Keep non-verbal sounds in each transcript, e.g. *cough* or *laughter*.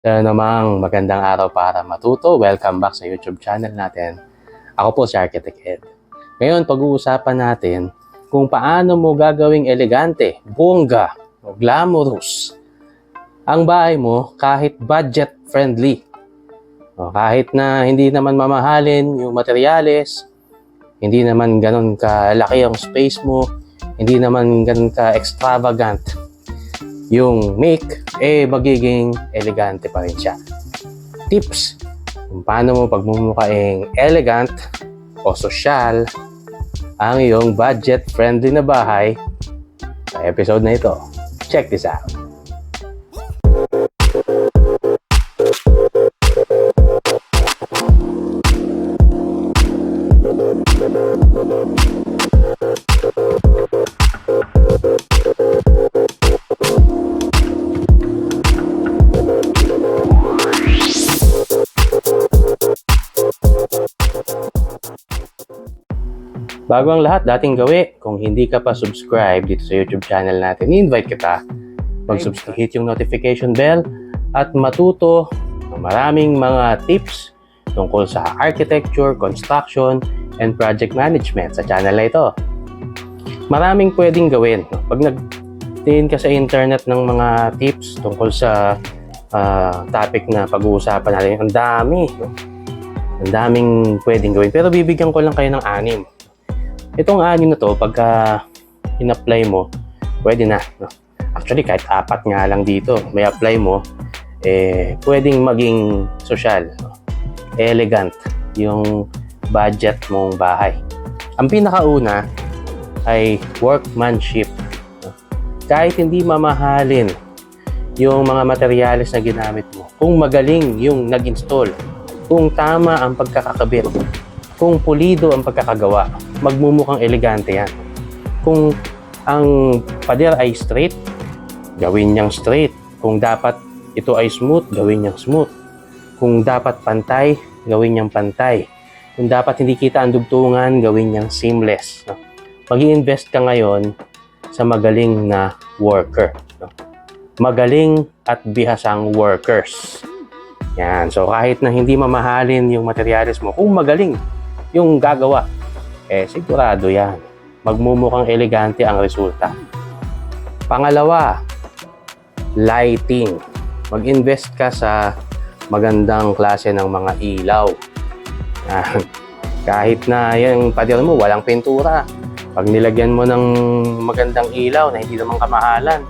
Kaya namang magandang araw para matuto. Welcome back sa YouTube channel natin. Ako po si Architect Ed. Ngayon, pag-uusapan natin kung paano mo gagawing elegante, bongga, o glamorous ang bahay mo kahit budget friendly. O, kahit na hindi naman mamahalin yung materyales, hindi naman ganun kalaki ang space mo, hindi naman ganun ka extravagant yung make, eh magiging elegante pa rin siya. Tips kung paano mo pagmumukhaing elegant o social ang iyong budget-friendly na bahay sa episode na ito. Check this out. Bago ang lahat, dating gawi, kung hindi ka pa subscribe dito sa YouTube channel natin, i-invite kita mag-subscribe, hit yung notification bell at matuto ng maraming mga tips tungkol sa architecture, construction, and project management sa channel na ito. Maraming pwedeng gawin. Pag nagtingin ka sa internet ng mga tips tungkol sa ah, topic na pag-uusapan natin, ang dami. Ang daming pwedeng gawin. Pero bibigyan ko lang kayo ng anim. Itong anim na to, pagka in-apply mo, pwede na. No? Actually, kahit apat nga lang dito, may apply mo, eh, pwedeng maging social, no? elegant, yung budget mong bahay. Ang pinakauna ay workmanship. no? Kahit hindi mamahalin yung mga materyales na ginamit mo, kung magaling yung nag-install, kung tama ang pagkakakabit, kung pulido ang pagkakagawa, magmumukhang elegante yan. Kung ang pader ay straight, gawin niyang straight. Kung dapat ito ay smooth, gawin niyang smooth. Kung dapat pantay, gawin niyang pantay. Kung dapat hindi kita ang dugtungan, gawin niyang seamless. No? mag invest ka ngayon sa magaling na worker. No? Magaling at bihasang workers. Yan. So kahit na hindi mamahalin yung materyales mo, kung magaling yung gagawa, eh sigurado yan. Magmumukhang elegante ang resulta. Pangalawa, lighting. Mag-invest ka sa magandang klase ng mga ilaw. *laughs* Kahit na yung pader mo, walang pintura. Pag nilagyan mo ng magandang ilaw na hindi naman kamahalan,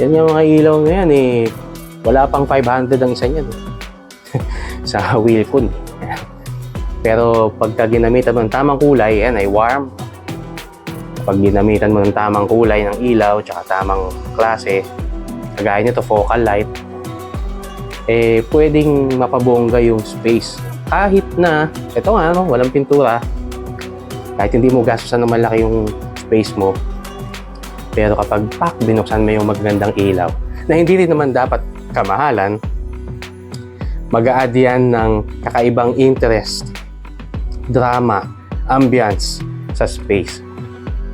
yan yung mga ilaw na yan eh, wala pang 500 ang isa niyan. eh. *laughs* sa Wilcon. Pero pagka ginamitan mo ng tamang kulay, yan ay warm. Pag ginamitan mo ng tamang kulay ng ilaw, tsaka tamang klase, kagaya nito focal light, eh pwedeng mapabongga yung space. Kahit na, ito nga, no, walang pintura, kahit hindi mo gastusan ng malaki yung space mo, pero kapag pak, binuksan mo yung magandang ilaw, na hindi rin naman dapat kamahalan, mag-a-add yan ng kakaibang interest, drama, ambience sa space.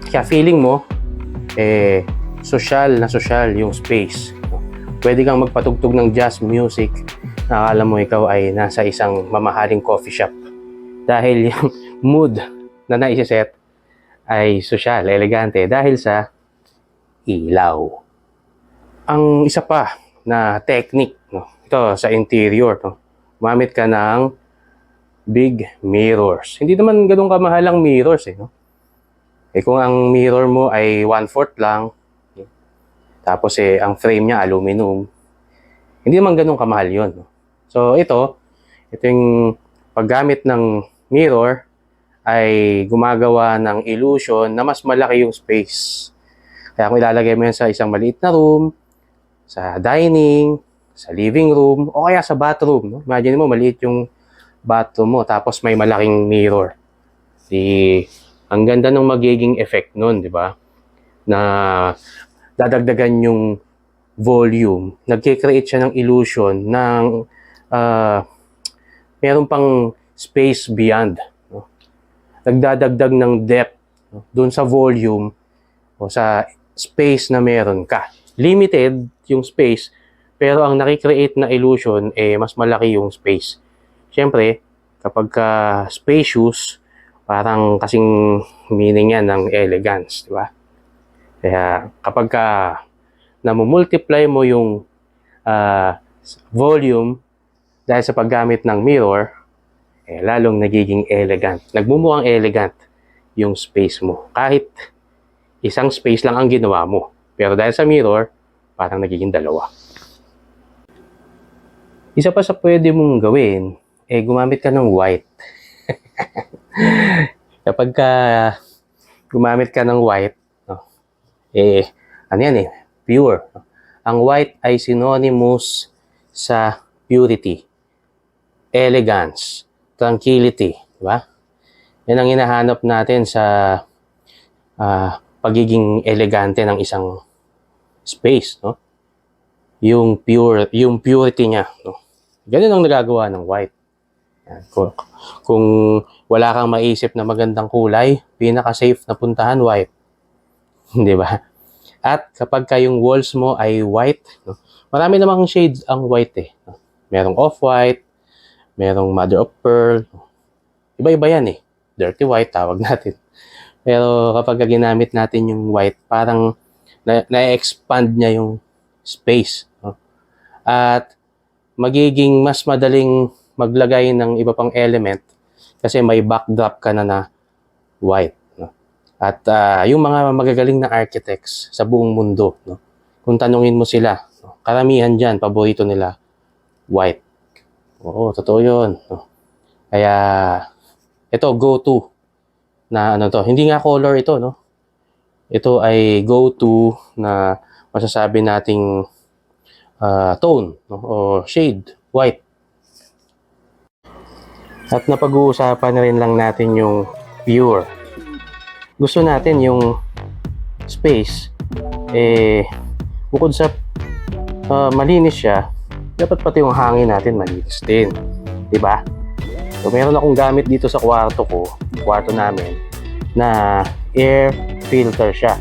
Kaya feeling mo, eh, social na social yung space. Pwede kang magpatugtog ng jazz music na akala mo ikaw ay nasa isang mamahaling coffee shop. Dahil *laughs* yung mood na naiset ay social, elegante dahil sa ilaw. Ang isa pa na technique, no? ito sa interior, no? gumamit ka ng big mirrors. Hindi naman ganun kamahalang mirrors eh. No? Eh kung ang mirror mo ay 1/4 lang, tapos eh ang frame niya aluminum, hindi naman ganun kamahal yun. No? So ito, ito yung paggamit ng mirror ay gumagawa ng illusion na mas malaki yung space. Kaya kung ilalagay mo yan sa isang maliit na room, sa dining, sa living room, o kaya sa bathroom. No? Imagine mo, maliit yung bathroom mo, tapos may malaking mirror. Di, ang ganda ng magiging effect nun, di ba? Na dadagdagan yung volume. Nagkikreate siya ng illusion ng ah, meron pang space beyond. No? Nagdadagdag ng depth no? doon sa volume o sa space na meron ka. Limited yung space, Pero ang nakikreate na illusion, eh, mas malaki yung space. Siyempre, kapag ka spacious, parang kasing meaning yan ng elegance, di ba? Kaya kapag ka namumultiply mo yung ah, volume dahil sa paggamit ng mirror, eh, lalong nagiging elegant. Nagmumukhang elegant yung space mo. Kahit isang space lang ang ginawa mo. Pero dahil sa mirror, parang nagiging dalawa. Isa pa sa pwede mong gawin, eh gumamit ka ng white. *laughs* Kapag ka gumamit ka ng white, no, eh, ano yan eh, pure. Ang white ay synonymous sa purity, elegance, tranquility, di ba? Yan ang hinahanap natin sa ah, pagiging elegante ng isang space, no? Yung pure, yung purity niya, no? Ganun ang nagagawa ng white. Kung, kung wala kang maisip na magandang kulay, pinaka-safe na puntahan white. *laughs* Di ba? At kapag ka yung walls mo ay white, no? marami namang shades ang white eh. Merong off-white, merong mother of pearl. Iba-iba yan eh. Dirty white tawag *laughs* natin. Pero kapag ka ginamit natin yung white, parang na- na-expand niya yung space. no? At magiging mas madaling maglagay ng iba pang element kasi may backdrop ka na na white. No? At ah, yung mga magagaling na architects sa buong mundo, no? kung tanungin mo sila, no? karamihan dyan, paborito nila, white. Oo, totoo yun. No? Kaya, ito, go-to na ano to. Hindi nga color ito, no? Ito ay go-to na masasabi nating ah, tone no? o shade, white. At napag-uusapan na rin lang natin yung pure. Gusto natin yung space, eh, bukod sa ah, malinis siya, dapat pati yung hangin natin malinis din. 'Di ba? So, meron akong gamit dito sa kwarto ko, kwarto namin, na air filter siya.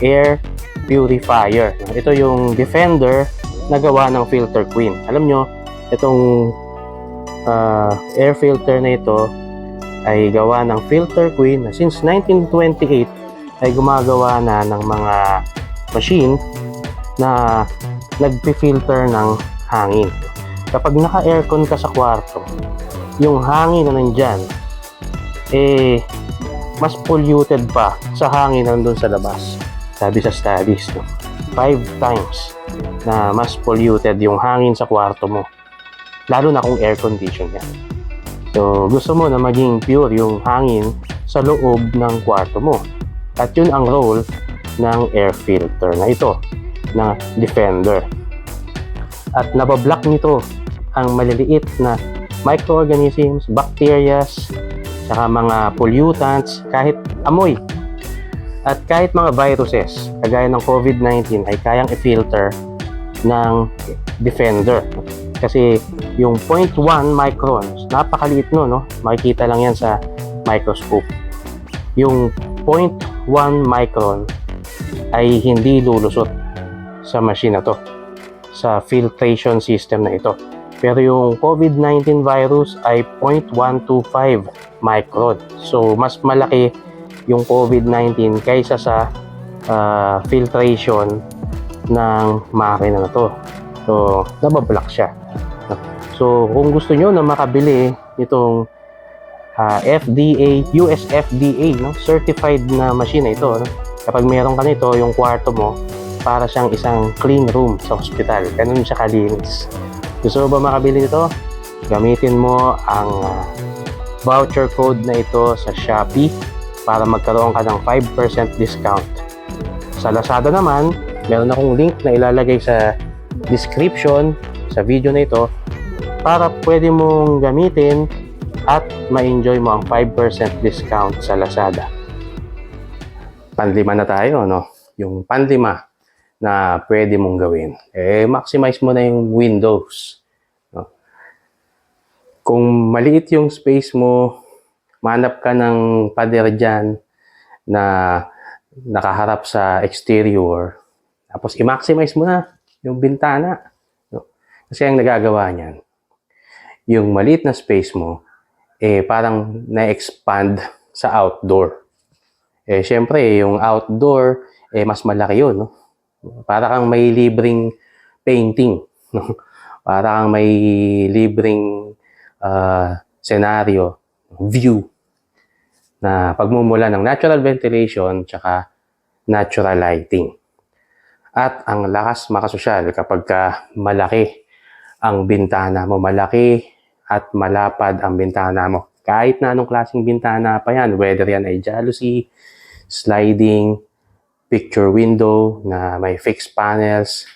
Air purifier. Ito yung Defender na gawa ng Filter Queen. Alam nyo, itong ah, air filter na ito ay gawa ng Filter Queen na since 1928 ay gumagawa na ng mga machine na nagpi-filter ng hangin. Kapag naka-aircon ka sa kwarto, yung hangin na nandyan, eh, mas polluted pa sa hangin na nandun sa labas. Sabi sa studies, no? five times na mas polluted yung hangin sa kwarto mo. Lalo na kung air condition yan. So, gusto mo na maging pure yung hangin sa loob ng kwarto mo. At yun ang role ng air filter na ito, na Defender. At nabablock nito ang maliliit na microorganisms, bacterias, saka mga pollutants, kahit amoy. At kahit mga viruses, kagaya ng COVID-19, ay kayang i-filter ng Defender. Kasi yung 0.1 microns, napakaliit no, no? Makikita lang yan sa microscope. Yung 0.1 micron ay hindi lulusot sa machine na to, sa filtration system na ito. Pero yung COVID-19 virus ay 0.125 micron. So, mas malaki yung COVID-19 kaysa sa ah, filtration ng makina na to. So, nabablock siya. So, kung gusto nyo na makabili itong ah, FDA, US FDA, no? certified na machine na ito, no? kapag meron ka nito, yung kwarto mo, para siyang isang clean room sa hospital. Ganun siya kalinis. Gusto mo ba makabili nito? Gamitin mo ang ah, voucher code na ito sa Shopee para magkaroon ka ng 5% discount. Sa Lazada naman, meron akong link na ilalagay sa description sa video na ito para pwede mong gamitin at ma-enjoy mo ang 5% discount sa Lazada. Panlima na tayo, no? Yung panlima na pwede mong gawin. Eh, maximize mo na yung windows. No? Kung maliit yung space mo, manap ka ng pader dyan na nakaharap sa exterior. Tapos i-maximize mo na yung bintana. No? Kasi ang nagagawa niyan, yung maliit na space mo, eh parang na-expand sa outdoor. Eh syempre, yung outdoor, eh mas malaki yun. No? Para kang may libreng painting. *laughs* No? Para kang may libreng ah, senaryo, view na pagmumula ng natural ventilation tsaka natural lighting. At ang lakas makasosyal kapag ka malaki ang bintana mo, malaki at malapad ang bintana mo. Kahit na anong klaseng bintana pa yan, whether yan ay jalousie, sliding, picture window na may fixed panels,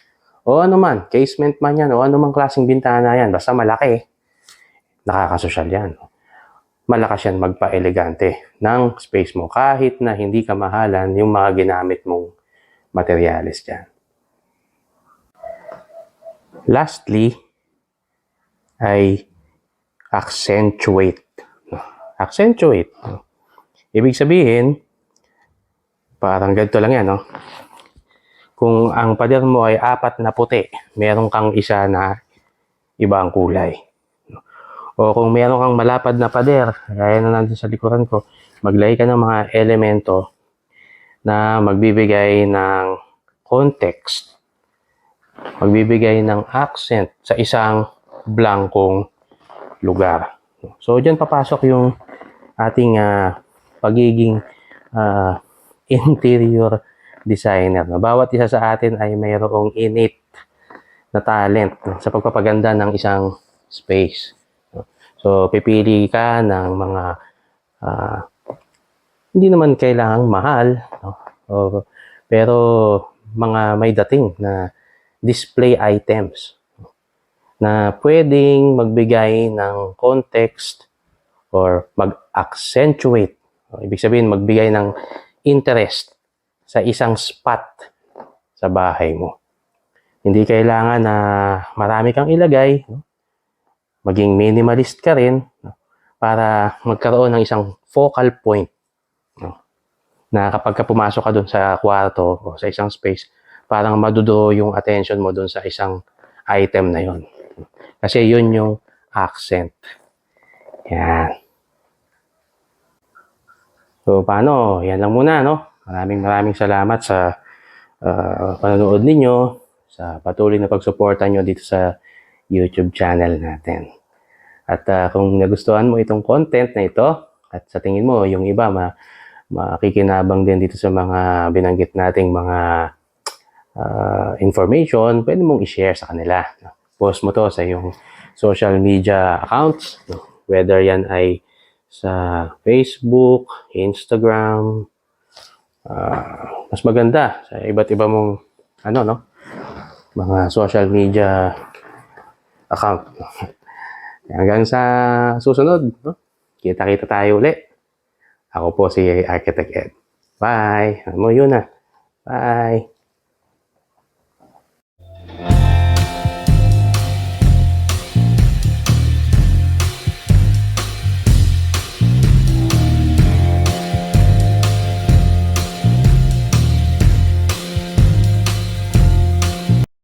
o ano man, casement man yan, o ano man klaseng bintana yan, basta malaki, nakakasosyal yan malakas yan magpa-elegante ng space mo kahit na hindi kamahalan yung mga ginamit mong materyales dyan. Lastly, ay accentuate. Accentuate. Ibig sabihin, parang ganito lang yan, no? Kung ang pader mo ay apat na puti, meron kang isa na ibang kulay. O kung meron kang malapad na pader, gaya na nandun sa likuran ko, maglagay ka ng mga elemento na magbibigay ng context, magbibigay ng accent sa isang blankong lugar. So, dyan papasok yung ating ah, pagiging ah, *laughs* interior designer. Bawat isa sa atin ay mayroong innate na talent sa pagpapaganda ng isang space. So, pipili ka ng mga ah, hindi naman kailangang mahal, no? O, pero mga may dating na display items na pwedeng magbigay ng context or mag-accentuate. Ibig sabihin, magbigay ng interest sa isang spot sa bahay mo. Hindi kailangan na marami kang ilagay, maging minimalist ka rin para magkaroon ng isang focal point na kapag ka pumasok ka doon sa kwarto o sa isang space, parang madudo yung attention mo doon sa isang item na yon. Kasi yun yung accent. Yan. So, paano? Yan lang muna, no? Maraming maraming salamat sa uh, panonood ninyo, sa patuloy na pagsuporta nyo dito sa YouTube channel natin. At ah, kung nagustuhan mo itong content na ito, at sa tingin mo, yung iba, ma makikinabang din dito sa mga binanggit nating mga ah, information, pwede mong i-share sa kanila. Post mo to sa iyong social media accounts, no? whether yan ay sa Facebook, Instagram, ah, mas maganda sa iba't iba mong ano no mga social media account. *laughs* Hanggang sa susunod, no? kita-kita tayo uli. Ako po si Architect Ed. Bye. Ano yun na. Bye.